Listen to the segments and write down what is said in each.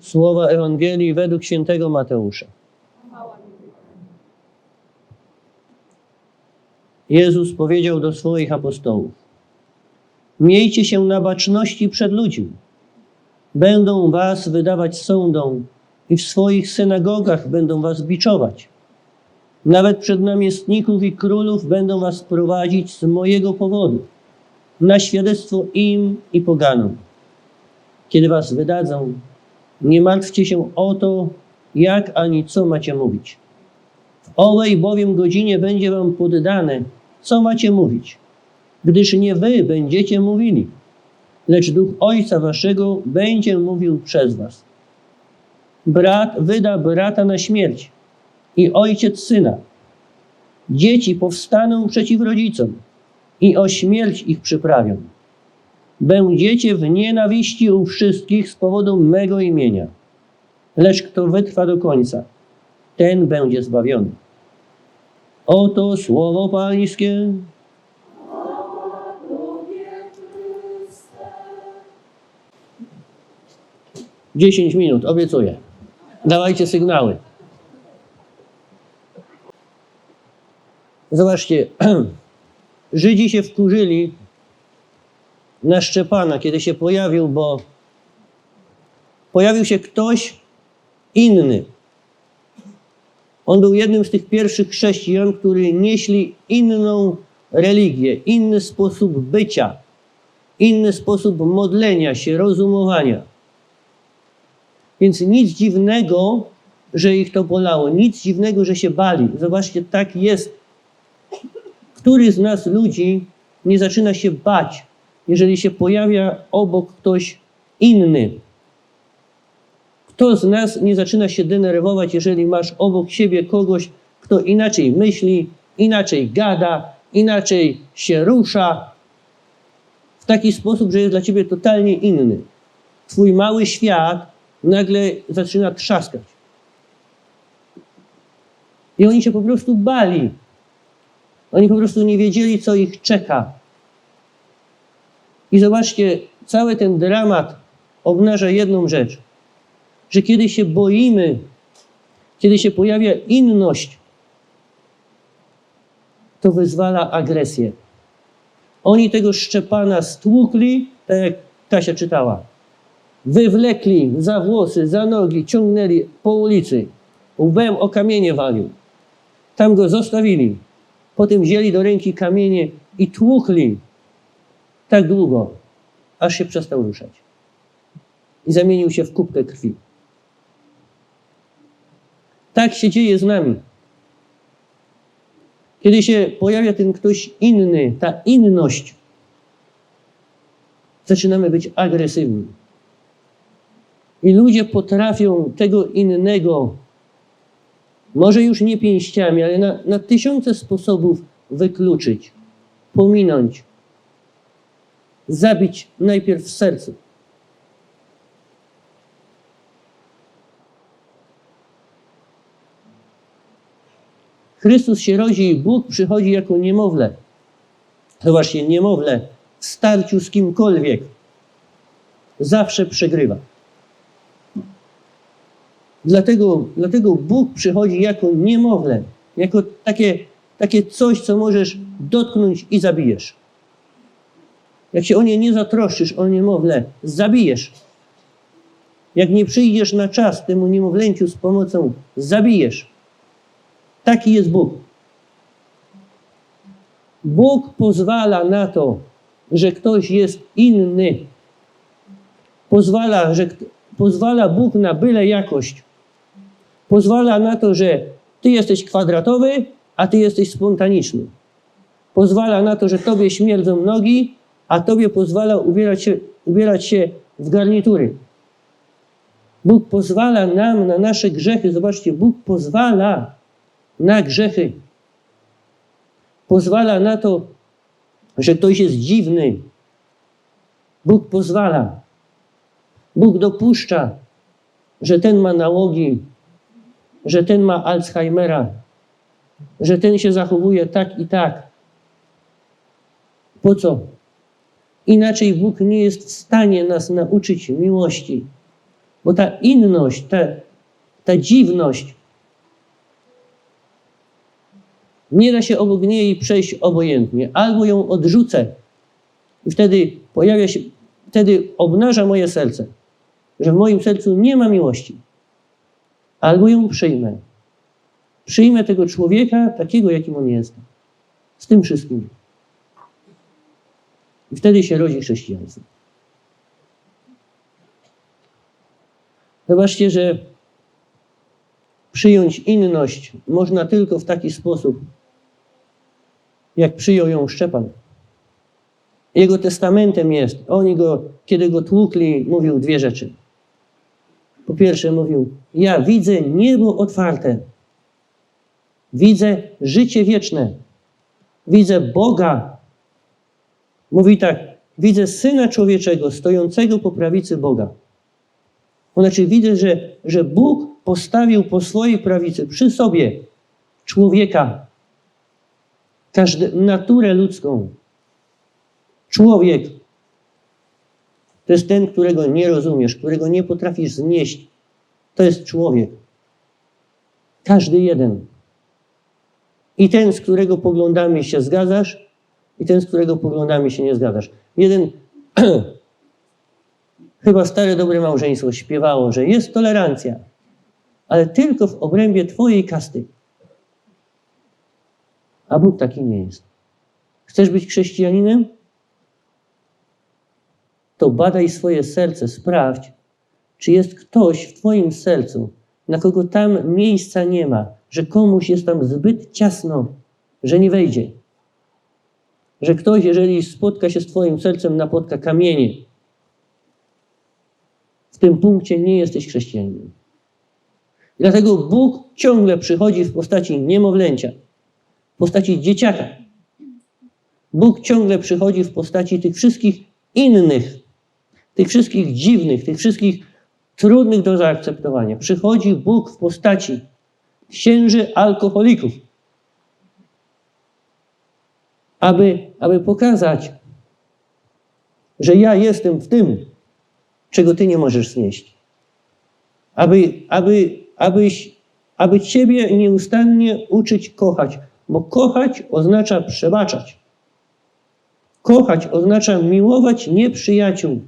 Słowa Ewangelii według świętego Mateusza. Jezus powiedział do swoich apostołów: Miejcie się na baczności przed ludźmi. Będą was wydawać sądom i w swoich synagogach będą was biczować. Nawet przed namiestników i królów będą was prowadzić z mojego powodu, na świadectwo im i poganom. Kiedy was wydadzą, nie martwcie się o to, jak ani co macie mówić. W owej bowiem godzinie będzie wam poddane, co macie mówić, gdyż nie wy będziecie mówili, lecz Duch Ojca Waszego będzie mówił przez Was. Brat wyda brata na śmierć i ojciec syna. Dzieci powstaną przeciw rodzicom i o śmierć ich przyprawią. Będziecie w nienawiści u wszystkich z powodu mego imienia. Lecz kto wytrwa do końca, ten będzie zbawiony. Oto słowo Pańskie. Dziesięć minut, obiecuję. Dawajcie sygnały. Zobaczcie, Żydzi się wkurzyli na Szczepana, kiedy się pojawił, bo pojawił się ktoś inny. On był jednym z tych pierwszych chrześcijan, którzy nieśli inną religię, inny sposób bycia, inny sposób modlenia się, rozumowania. Więc nic dziwnego, że ich to bolało, nic dziwnego, że się bali. Zobaczcie, tak jest. Który z nas ludzi nie zaczyna się bać, jeżeli się pojawia obok ktoś inny? Kto z nas nie zaczyna się denerwować, jeżeli masz obok siebie kogoś, kto inaczej myśli, inaczej gada, inaczej się rusza, w taki sposób, że jest dla ciebie totalnie inny? Twój mały świat nagle zaczyna trzaskać. I oni się po prostu bali. Oni po prostu nie wiedzieli, co ich czeka. I zobaczcie, cały ten dramat obnaża jedną rzecz, że kiedy się boimy, kiedy się pojawia inność, to wyzwala agresję. Oni tego Szczepana stłukli, tak jak Kasia czytała. Wywlekli za włosy, za nogi, ciągnęli po ulicy. Łbem o kamienie walił. Tam go zostawili. Potem wzięli do ręki kamienie i tłukli tak długo, aż się przestał ruszać. I zamienił się w kubkę krwi. Tak się dzieje z nami. Kiedy się pojawia ten ktoś inny, ta inność, zaczynamy być agresywni. I ludzie potrafią tego innego, może już nie pięściami, ale na, na tysiące sposobów wykluczyć, pominąć, zabić najpierw w sercu. Chrystus się rodzi i Bóg przychodzi jako niemowlę. Zobaczcie, niemowlę w starciu z kimkolwiek zawsze przegrywa. Dlatego, dlatego Bóg przychodzi jako niemowlę, jako takie, takie coś, co możesz dotknąć i zabijesz. Jak się o nie nie zatroszczysz, o niemowlę, zabijesz. Jak nie przyjdziesz na czas temu niemowlęciu z pomocą, zabijesz. Taki jest Bóg. Bóg pozwala na to, że ktoś jest inny. Pozwala, że pozwala Bóg na byle jakość. Pozwala na to, że ty jesteś kwadratowy, a ty jesteś spontaniczny. Pozwala na to, że tobie śmierdzą nogi, a tobie pozwala ubierać się, ubierać się w garnitury. Bóg pozwala nam na nasze grzechy. Zobaczcie, Bóg pozwala na grzechy. Pozwala na to, że ktoś jest dziwny. Bóg pozwala. Bóg dopuszcza, że ten ma nałogi, że ten ma Alzheimera, że ten się zachowuje tak i tak. Po co? Inaczej Bóg nie jest w stanie nas nauczyć miłości, Bo ta inność, ta, ta dziwność, nie da się obok niej przejść obojętnie. Albo ją odrzucę i wtedy pojawia się, wtedy obnaża moje serce, że w moim sercu nie ma miłości. Albo ją przyjmę. Przyjmę tego człowieka takiego, jakim on jest. Z tym wszystkim. I wtedy się rodzi chrześcijaństwo. Zobaczcie, że przyjąć inność można tylko w taki sposób, jak przyjął ją Szczepan. Jego testamentem jest, oni go, kiedy go tłukli, mówił dwie rzeczy. Po pierwsze mówił, ja widzę niebo otwarte, widzę życie wieczne, widzę Boga. Mówi tak, widzę Syna Człowieczego stojącego po prawicy Boga. Znaczy widzę, że, że Bóg postawił po swojej prawicy przy sobie człowieka, każdy, naturę ludzką. Człowiek to jest ten, którego nie rozumiesz, którego nie potrafisz znieść. To jest człowiek. Każdy jeden. I ten, z którego poglądami się zgadzasz, i ten, z którego poglądami się nie zgadzasz. Jeden, chyba stare dobre małżeństwo śpiewało, że jest tolerancja, ale tylko w obrębie Twojej kasty. A Bóg taki nie jest. Chcesz być chrześcijaninem? To badaj swoje serce, sprawdź, czy jest ktoś w Twoim sercu, na kogo tam miejsca nie ma, że komuś jest tam zbyt ciasno, że nie wejdzie. Że ktoś, jeżeli spotka się z Twoim sercem, napotka kamienie. W tym punkcie nie jesteś chrześcijaninem. Dlatego Bóg ciągle przychodzi w postaci niemowlęcia, w postaci dzieciaka. Bóg ciągle przychodzi w postaci tych wszystkich innych, tych wszystkich dziwnych, tych wszystkich trudnych do zaakceptowania. Przychodzi Bóg w postaci księży alkoholików, aby, aby pokazać, że ja jestem w tym, czego ty nie możesz znieść. Aby, aby, abyś, aby ciebie nieustannie uczyć kochać, bo kochać oznacza przebaczać. Kochać oznacza miłować nieprzyjaciół,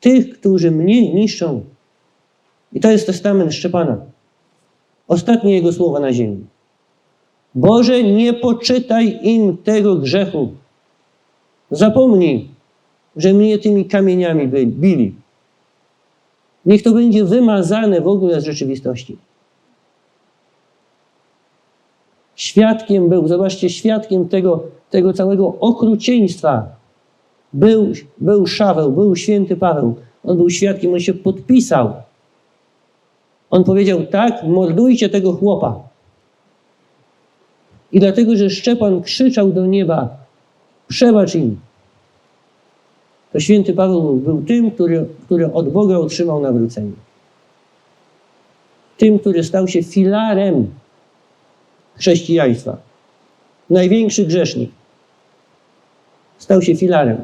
tych, którzy mnie niszczą. I to jest testament Szczepana. Ostatnie jego słowa na ziemi. Boże, nie poczytaj im tego grzechu. Zapomnij, że mnie tymi kamieniami bili. Niech to będzie wymazane w ogóle z rzeczywistości. Świadkiem był, zobaczcie, świadkiem tego, tego całego okrucieństwa był, był Szaweł, był święty Paweł. On był świadkiem, on się podpisał. On powiedział: Tak, mordujcie tego chłopa. I dlatego, że Szczepan krzyczał do nieba: Przebacz im. To święty Paweł był tym, który, który od Boga otrzymał nawrócenie. Tym, który stał się filarem chrześcijaństwa. Największy grzesznik stał się filarem.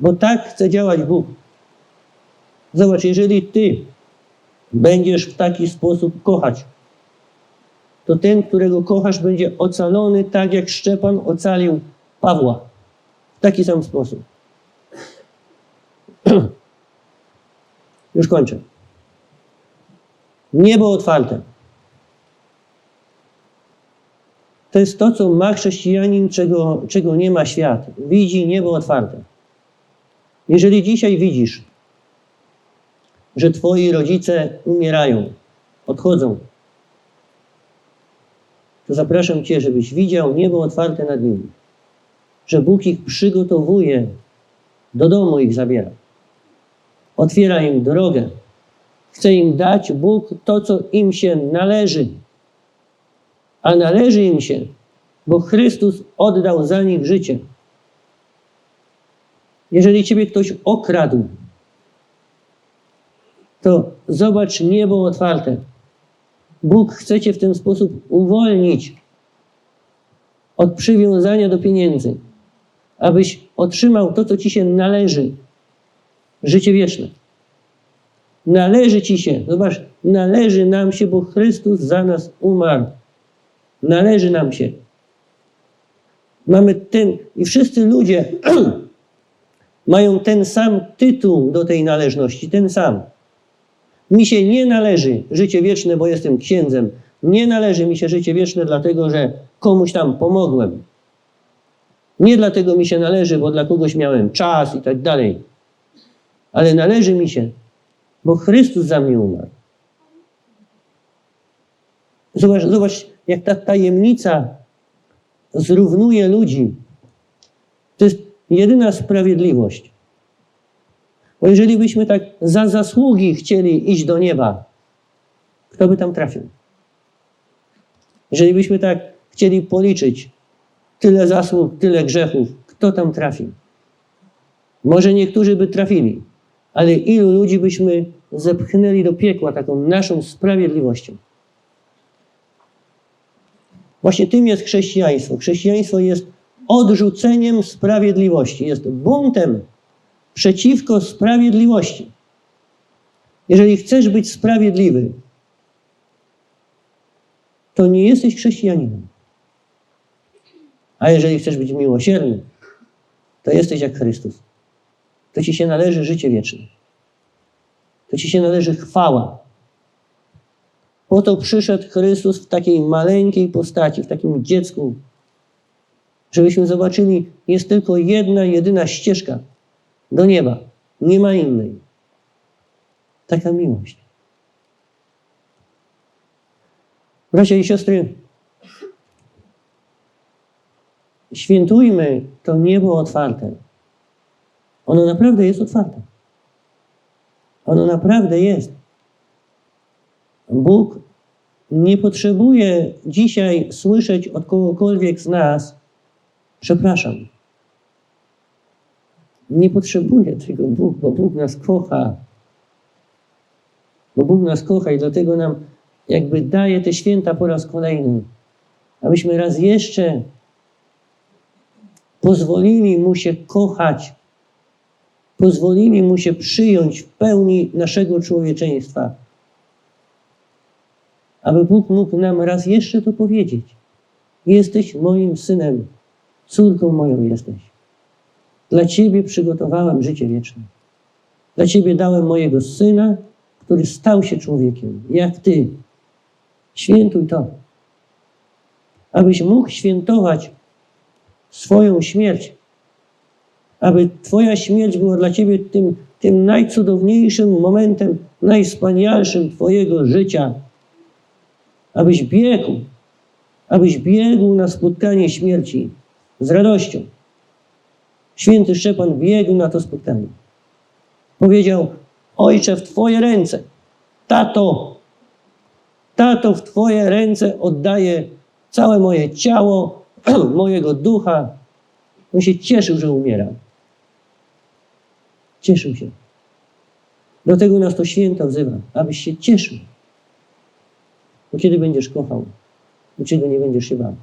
Bo tak chce działać Bóg. Zobacz, jeżeli ty będziesz w taki sposób kochać, to ten, którego kochasz, będzie ocalony tak, jak Szczepan ocalił Pawła. W taki sam sposób. Już kończę. Niebo otwarte. To jest to, co ma chrześcijanin, czego, czego nie ma świat. Widzi niebo otwarte. Jeżeli dzisiaj widzisz, że twoi rodzice umierają, odchodzą, to zapraszam Cię, żebyś widział niebo otwarte nad nimi. Że Bóg ich przygotowuje, do domu ich zabiera. Otwiera im drogę. Chce im dać Bóg to, co im się należy. A należy im się, bo Chrystus oddał za nich życie. Jeżeli Ciebie ktoś okradł, to zobacz niebo otwarte. Bóg chce Cię w ten sposób uwolnić od przywiązania do pieniędzy, abyś otrzymał to, co Ci się należy życie wieczne. należy ci się. Zobacz, należy nam się, bo Chrystus za nas umarł. Należy nam się. Mamy ten, i wszyscy ludzie mają ten sam tytuł do tej należności, ten sam. Mi się nie należy życie wieczne, bo jestem księdzem. Nie należy mi się życie wieczne, dlatego że komuś tam pomogłem. Nie dlatego mi się należy, bo dla kogoś miałem czas i tak dalej. Ale należy mi się, bo Chrystus za mnie umarł. Zobacz, zobacz jak ta tajemnica zrównuje ludzi. To jest jedyna sprawiedliwość. Bo jeżeli byśmy tak za zasługi chcieli iść do nieba, kto by tam trafił? Jeżeli byśmy tak chcieli policzyć tyle zasług, tyle grzechów, kto tam trafi? Może niektórzy by trafili, ale ilu ludzi byśmy zepchnęli do piekła taką naszą sprawiedliwością? Właśnie tym jest chrześcijaństwo. Chrześcijaństwo jest odrzuceniem sprawiedliwości, jest buntem przeciwko sprawiedliwości. Jeżeli chcesz być sprawiedliwy, to nie jesteś chrześcijaninem. A jeżeli chcesz być miłosierny, to jesteś jak Chrystus. To ci się należy życie wieczne. To ci się należy chwała. Po to przyszedł Chrystus w takiej maleńkiej postaci, w takim dziecku, żebyśmy zobaczyli, jest tylko jedna, jedyna ścieżka do nieba. Nie ma innej. Taka miłość. Bracia i siostry, świętujmy to niebo otwarte. Ono naprawdę jest otwarte. Ono naprawdę jest. Bóg nie potrzebuje dzisiaj słyszeć od kogokolwiek z nas, przepraszam. Nie potrzebuje tego Bóg, bo Bóg nas kocha. Bo Bóg nas kocha i dlatego nam jakby daje te święta po raz kolejny, abyśmy raz jeszcze pozwolili Mu się kochać, pozwolili Mu się przyjąć w pełni naszego człowieczeństwa. Aby Bóg mógł nam raz jeszcze to powiedzieć. Jesteś moim synem, córką moją jesteś. Dla Ciebie przygotowałem życie wieczne. Dla Ciebie dałem mojego syna, który stał się człowiekiem, jak Ty. Świętuj to. Abyś mógł świętować swoją śmierć. Aby Twoja śmierć była dla Ciebie tym, tym najcudowniejszym momentem, najwspanialszym Twojego życia. Abyś biegł, abyś biegł na spotkanie śmierci z radością. Święty Szczepan biegł na to spotkanie. Powiedział: Ojcze, w Twoje ręce, tato, tato, w Twoje ręce oddaję całe moje ciało, mojego ducha. On się cieszył, że umiera. Cieszył się. Do tego nas to święto wzywa, abyś się cieszył. Bo kiedy będziesz kochał, do czego nie będziesz się bał.